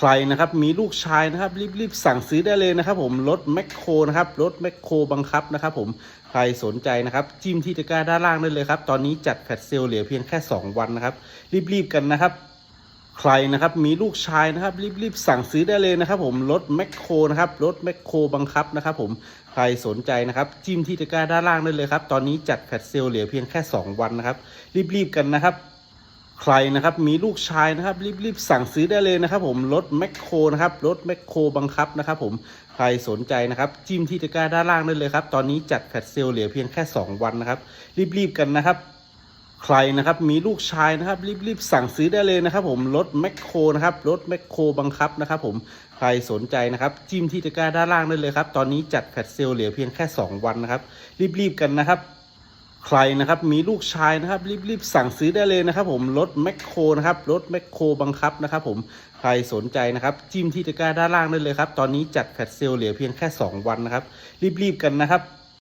ใครนะครับมีลูกชายนะครับรีบๆสั่งซื้อได้เลยนะครับ ผมรถแมคโครนะครับรถแมคโครบังคับนะครับ ผมใครสนใจนะครับจิ้มที่ตะกร้าด้านล่างได้เลยครับ ตอนนี้จัดแฟลชเซลเหลือเพียงแค่ 2 วันนะครับ รีบๆกันนะครับใครนะครับมีลูกชายนะครับรีบๆสั่งซื้อได้เลยนะครับผมรถแมคโครนะครับรถแมคโครบังคับนะครับผมใครสนใจนะครับจิ้มที่ตะกร้าด้านล่างได้เลยครับ ตอนนี้จัดแฟลชเซลเหลือเพียงแค่ 2 วันนะครับรีบๆกันนะครับ ใครนะครับมีลูกชายนะครับรีบๆสั่งซื้อได้เลยนะครับ ผมรถแมคโครนะครับรถแมคโครบังคับนะครับ ผมใครสนใจนะครับจิ้มที่ตะกร้าด้านล่างได้เลยครับ ตอนนี้จัดแฟลชเซลเหลือเพียงแค่ 2 วันนะครับ รีบๆกันนะครับใครนะครับมีลูกชายนะครับรีบๆสั่งซื้อได้เลยนะครับ ผมรถแมคโครนะครับรถแมคโครบังคับนะครับผมใครสนใจนะครับจิ้มที่ตะกร้าด้านล่างได้เลยครับ ตอนนี้จัดแฟลชเซลเหลือเพียงแค่ 2 วันนะครับรีบๆกันนะครับ ใครนะครับมีลูกชายนะครับรีบๆสั่งซื้อได้เลยนะครับ ผมรถแมคโครนะครับรถแมคโครบังคับนะครับ ผมใครสนใจนะครับ จิ้มที่ตะกร้าด้านล่างได้เลยครับ ตอนนี้จัดแฟลชเซลเหลือเพียงแค่ 2 วันนะครับ รีบๆกันนะครับ